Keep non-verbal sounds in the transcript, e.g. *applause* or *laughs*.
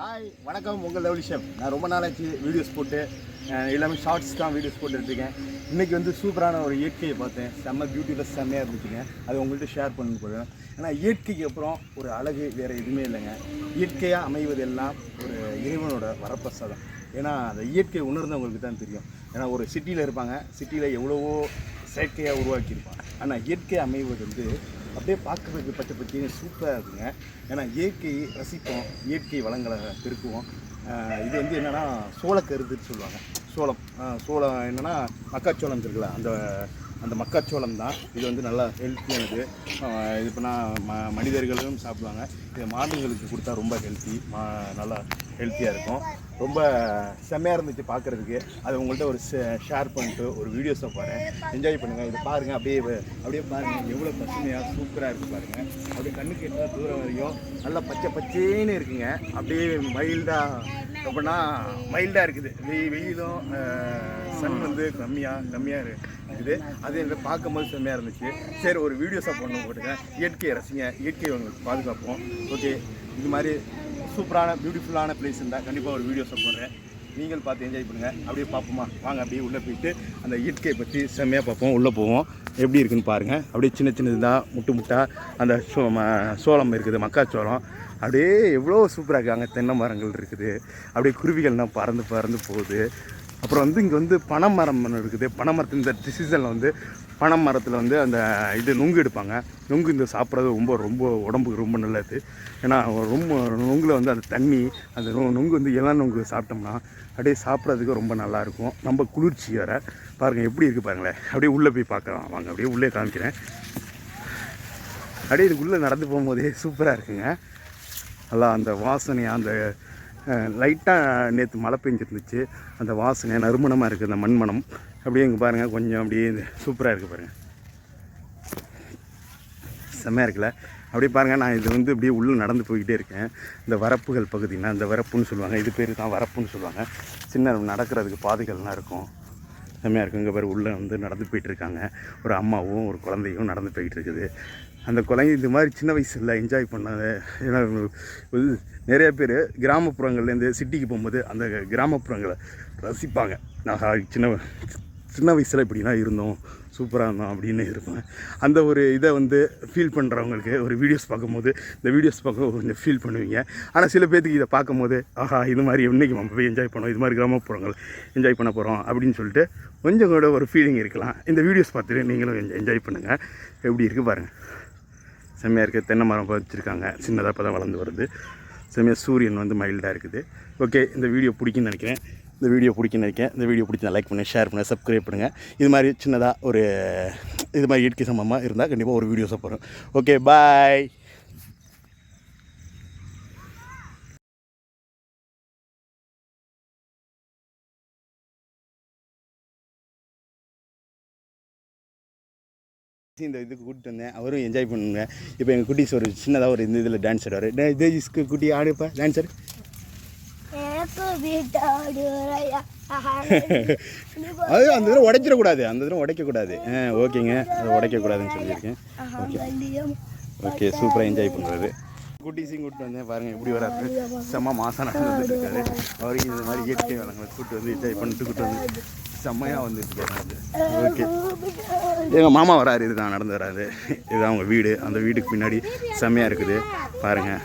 Hi வணக்கம். உங்கள் lovely நான் ரொம்ப நாளாச்சு வீடியோஸ் போட்டு எல்லாமே ஷார்ட்ஸ் தான் வீடியோஸ் போட்டுருக்கேன் இன்றைக்கி வந்து சூப்பரான ஒரு இயற்கையை பார்த்தேன். செம்ம பியூட்டிஃபுல் செம்மையாக இருந்துச்சுங்க. அது உங்கள்கிட்ட ஷேர் பண்ண போகிறேன் ஏன்னா இயற்கைக்கு அப்புறம் ஒரு அழகு வேறு எதுவுமே இல்லைங்க. இயற்கையாக அமைவதெல்லாம் ஒரு இறைவனோட வரப்பிரசாதம். ஏன்னா அந்த இயற்கை உணர்ந்தவங்களுக்கு தான் தெரியும். ஏன்னா ஒரு சிட்டியில் இருப்பாங்க. சிட்டியில் எவ்வளவோ செயற்கையாக உருவாக்கியிருப்பாங்க. ஆனால் இயற்கை அமைவது வந்து அப்படியே பார்க்குறதுக்கு பச்சை பச்சைன்னு சூப்பராக இருக்குங்க. ஏன்னா இயற்கை ரசிப்போம் இயற்கை வளங்களை பெருக்குவோம். இது வந்து என்னென்னா சோளக்கருதுன்னு சொல்லுவாங்க. சோளம். சோளம் என்னென்னா மக்காச்சோளம் இருக்குல்ல அந்த அந்த மக்காச்சோளம் தான். இது வந்து நல்லா ஹெல்த்தியானது இது இப்போ ம மனிதர்களும் சாப்பிடுவாங்க. இது மாடுகளுக்கு கொடுத்தா ரொம்ப ஹெல்த்தி மா நல்லா ஹெல்த்தியாக இருக்கும். ரொம்ப செம்மையாக இருந்துச்சு பார்க்குறதுக்கு அதை உங்கள்கிட்ட ஒரு ஷேர் பண்ணிட்டு ஒரு வீடியோஸை பாருங்கள் என்ஜாய் பண்ணுங்கள் இதை பாருங்கள் அப்படியே அப்படியே பாருங்கள் எவ்வளோ பசுமையாக சூப்பராக இருக்குது பாருங்கள் அப்படியே கண்ணுக்கு எட்டாத தூரம் வரையும் நல்லா பச்சை பச்சேன்னு இருக்குங்க. அப்படியே மைல்டாக அப்படின்னா மைல்டாக இருக்குது. வெய் வெயிலும் சன் வந்து கம்மியாக கம்மியாக இருக்குது அது எனக்கு பார்க்கும்போது செம்மையாக இருந்துச்சு. சரி ஒரு வீடியோஸாக பண்ண போட்டுக்கேன் இயற்கையை ரசிங்க. இயற்கையை உங்களுக்கு பாதுகாப்போம். ஓகே இது மாதிரி சூப்பரான பியூட்டிஃபுல்லான பிளேஸ் இருந்தால் கண்டிப்பாக ஒரு வீடியோஸை போடுறேன். நீங்கள் பார்த்து என்ஜாய் பண்ணுங்கள் அப்படியே பார்ப்போமா? வாங்க அப்படியே உள்ளே போயிட்டு அந்த இயற்கையை பற்றி செம்மையாக பார்ப்போம். உள்ளே போவோம். எப்படி இருக்குன்னு பாருங்கள் அப்படியே சின்ன சின்னதாக முட்டு முட்டா அந்த சோ ம- சோளம் இருக்குது மக்காச்சோளம். அப்படியே எவ்வளோ சூப்பராக இருக்குது அங்கே தென்னை மரங்கள் இருக்குது. அப்படியே குருவிகள்லாம் பறந்து பறந்து போகுது. அப்புறம் வந்து இங்கே வந்து பனை மரம் ஒன்று இருக்குது. பனை மரத்து இந்த சீசனில் வந்து பனை மரத்தில் வந்து அந்த இது நுங்கு எடுப்பாங்க. நுங்கு இந்த சாப்பிட்றது ரொம்ப ரொம்ப உடம்புக்கு ரொம்ப நல்லது. ஏன்னா ரொம்ப நுங்கில் வந்து அந்த தண்ணி அந்த நுங்கு வந்து இளம் நுங்கு சாப்பிட்டோம்னா அப்படியே சாப்பிட்றதுக்கு ரொம்ப நல்லாயிருக்கும் நம்ம குளிர்ச்சி வேறு. பாருங்கள் எப்படி இருக்குது பாருங்களேன் அப்படியே உள்ளே போய் பார்க்கலாம். வாங்க அப்படியே உள்ளே காமிக்கிறேன். அப்படியே இதுக்குள்ளே நடந்து போகும்போதே சூப்பராக இருக்குங்க. நல்லா அந்த வாசனை அந்த லைட்டாக நேற்று மழை பெஞ்சிருந்துச்சு. அந்த வாசனை நறுமணமாக இருக்குது அந்த மண்மணம். அப்படியே இங்கே பாருங்கள் கொஞ்சம் அப்படியே சூப்பராக இருக்குது பாருங்கள் செம்மையாக இருக்குல்ல? அப்படியே பாருங்கள் நான் இது வந்து அப்படியே உள்ளே நடந்து போய்கிட்டே இருக்கேன். இந்த வரப்புகள் பகுதினா இந்த வரப்புன்னு சொல்லுவாங்க. இது பேர் தான் வரப்புன்னு சொல்லுவாங்க. சின்ன நடக்கிறதுக்கு பாதைகள்லாம் இருக்கும். செம்மையாக இருக்கும். இங்கே பேர் உள்ளே வந்து நடந்து போயிட்டு இருக்காங்க ஒரு அம்மாவும் ஒரு குழந்தையும் நடந்து போயிட்டு இருக்குது அந்த குழந்தை இது மாதிரி சின்ன வயசில் என்ஜாய் பண்ணாது ஏன்னா நிறைய பேர் கிராமப்புறங்கள்லேருந்து சிட்டிக்கு போகும்போது அந்த கிராமப்புறங்களை ரசிப்பாங்க. நான் சின்ன சின்ன வயசில் இப்படிலாம் இருந்தோம். சூப்பராக இருந்தோம் அப்படின்னு இருப்பேன். அந்த ஒரு இதை வந்து ஃபீல் பண்ணுறவங்களுக்கு ஒரு வீடியோஸ் பார்க்கும்போது இந்த வீடியோஸ் பார்க்க கொஞ்சம் ஃபீல் பண்ணுவீங்க. ஆனால் சில பேர்த்துக்கு இதை பார்க்கும்போது ஆஹா இது மாதிரி இன்றைக்கி நம்ம போய் என்ஜாய் பண்ணோம்? இது மாதிரி கிராமப்புறங்கள் என்ஜாய் பண்ண போகிறோம் அப்படின்னு சொல்லிட்டு கொஞ்சம் கூட ஒரு ஃபீலிங் இருக்கலாம். இந்த வீடியோஸ் பார்த்துட்டு நீங்களும் என்ஜாய் பண்ணுங்கள் எப்படி இருக்குது பாருங்கள் செம்மையாக இருக்குது தென்னை மரம் வச்சுருக்காங்க. சின்னதாக இப்போ தான் வளர்ந்து வருது. செம்மையாக சூரியன் வந்து மைல்டாக இருக்குது. ஓகே இந்த வீடியோ பிடிக்குன்னு நினைக்கிறேன். இந்த வீடியோ பிடிக்குன்னு இருக்கேன் இந்த வீடியோ பிடிச்சா லைக் பண்ணுங்கள் ஷேர் பண்ணுங்கள் சப்ஸ்கிரைப் பண்ணுங்கள் இது மாதிரி சின்னதாக ஒரு இது மாதிரி இயற்கை சம்பவமாக இருந்தால் கண்டிப்பாக ஒரு வீடியோஸாக போகிறோம் ஓகே பாய் இந்த இதுக்கு கூப்பிட்டு வந்தேன். அவரும் என்ஜாய் பண்ணுங்க. இப்போ எங்கள் குட்டீஸ் ஒரு சின்னதாக ஒரு இந்த இதில் டான்ஸ் ஆடுவார். தேஜிஸ்க்கு குட்டி ஆடுப்பா டான்ஸர் எனக்கு *laughs* அது அந்த தடவை உடைச்சிடக்கூடாது அந்த தடவை உடைக்கக்கூடாது. ஆ ஓகேங்க. அதை உடைக்கக்கூடாதுன்னு சொல்லியிருக்கேன். ஓகே. ஓகே சூப்பராக என்ஜாய் பண்ணுறது குட்டீஸையும் கூப்பிட்டு வந்தேன். பாருங்கள் எப்படி வராரு. செம்ம மாதம் நடந்துட்டு இருக்காரு. அவருக்கு இந்த மாதிரி இயற்கை வளங்களை கூப்பிட்டு வந்து என்ஜாய் பண்ணிட்டு கூப்பிட்டு வந்து செம்மையாக வந்துட்டு இருக்காரு. ஓகே. எங்கள் மாமா வராரு. இதுதான் நடந்து வராரு. இதுதான் அவங்க வீடு. அந்த வீட்டுக்கு பின்னாடி செம்மையாக இருக்குது. பாருங்கள்